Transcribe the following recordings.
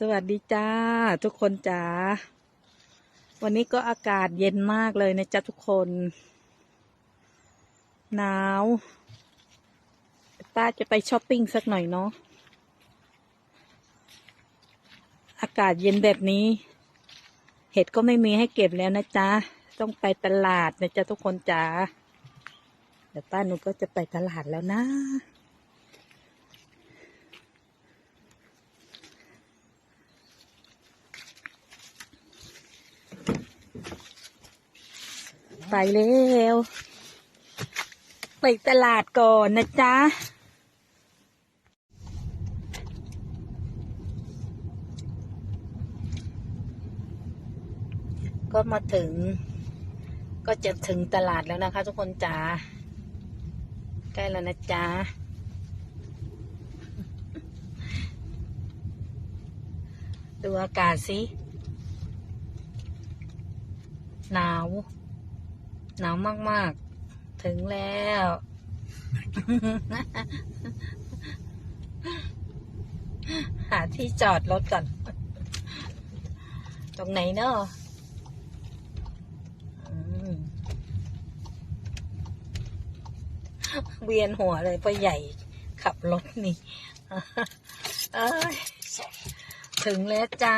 สวัสดีจ้า ทุกคนจ๋าวันนี้ก็อากาศเย็นมากเลยนะจ๊ะทุกคน หนาวป้าจะไปช้อปปิ้งสักหน่อยเนาะอากาศเย็นแบบนี้ เห็ดก็ไม่มีให้เก็บแล้วนะจ๊ะต้องไปตลาดนะจ๊ะทุกคนจ๋าเดี๋ยวป้าหนูก็จะไปตลาดแล้วนะ ไปแล้ว ไปตลาดก่อนนะจ๊ะก็มาถึง ก็จะถึงตลาดแล้วนะคะ ทุกคนจ๋าใกล้แล้วนะจ๊ะดูอากาศสิ หนาว หนาวมากๆ ถึงแล้ว หาที่จอดรถก่อน ตรงไหนเนาะอืมเวียนหัวเลยพ่อใหญ่ขับรถนี่เอ้ยถึงแล้วจ้า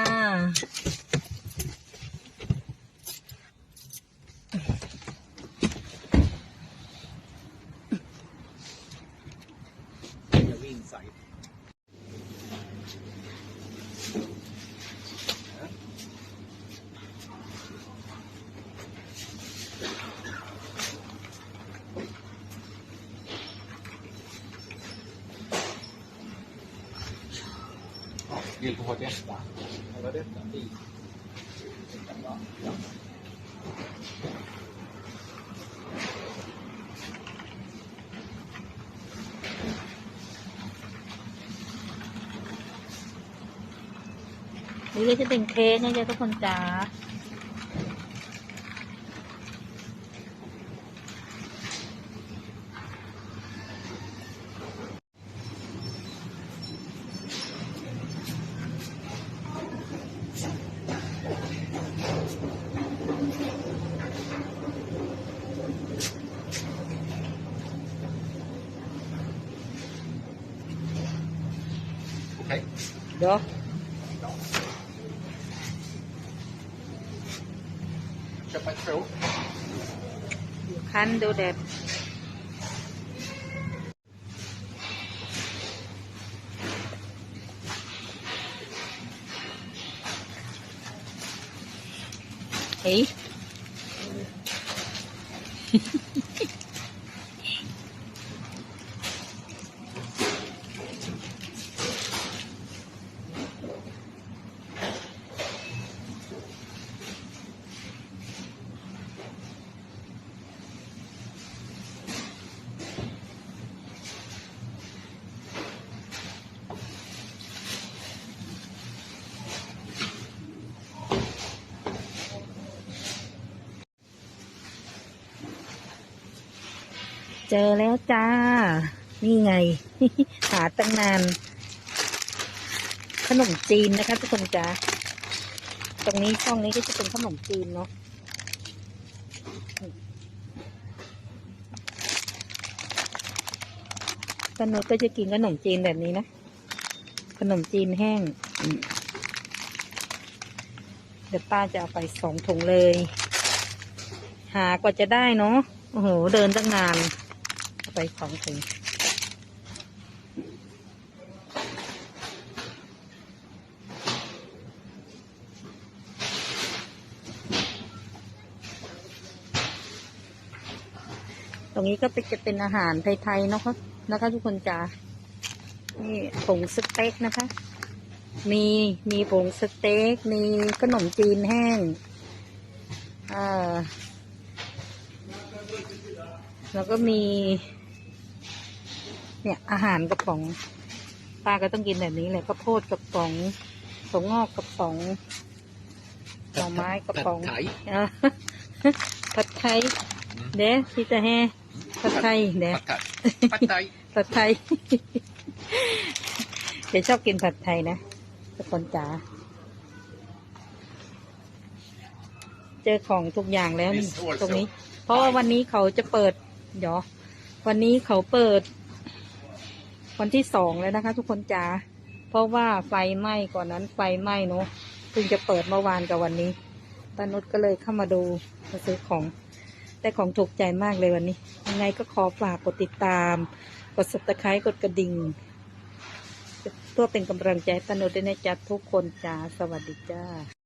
จะวิ่งใส่ Il protesta. Aveva detto sì. No. นี่ก็จะเป็นเค้กนะจ๊ะทุกคนจ๋า Ok. เดี๋ยว khăn đồ đẹp Hey. เจอแล้วจ้า นี่ไง หาตั้งนาน ขนมจีนนะคะทุกคนจ้าตรงนี้ช่องนี้ก็จะเป็นขนมจีนเนาะป้านุชก็จะกินขนมจีนแบบนี้นะ ขนมจีนแห้ง เดี๋ยวป้าจะเอาไปสองถุงเลย หากว่าจะได้เนาะ โอ้โห เดินตั้งนาน ไปสองถุงตรงนี้ก็เป็นจะเป็นอาหารไทยๆนะคะนะคะทุกคนจ้านี่ผงสเต็กนะคะ มีมีผงสเต็ก มีขนมจีนแห้งอ่าแล้วก็มี เนี่ยอาหารกระป๋องป้าก็ต้องกินแบบนี้แหละข้าวโพดกระป๋องถั่วงอกกระป๋องหน่อไม้กระป๋อง Pad thai. อะผัดไทยเด้พี่จะแห่ผัดไทยเด้ Pad thai. Pad thai. ผัดไทยเดี๋ยวชอบกินผัดไทยนะทุกคนจ๋าเจอของทุกอย่างแล้วนี่ตรงนี้ เพราะว่าวันนี้เขาจะเปิดเดี๋ยววันนี้เขาเปิด วันที่สองแล้วนะคะ ทุกคนจ๋าเพราะว่าไฟไหม้ก่อนนั้นไฟไหม้เนาะเพิ่งจะเปิดเมื่อวานกับวันนี้ป้านุชก็เลยเข้ามาดูมาซื้อของ แต่ของถูกใจมากเลยวันนี้ ยังไงก็ขอฝากกดติดตาม กด subscribe กดกระดิ่งเพื่อเป็นกำลังใจให้ป้านุชด้วยนะจ๊ะทุกคนจ้าสวัสดีจ้า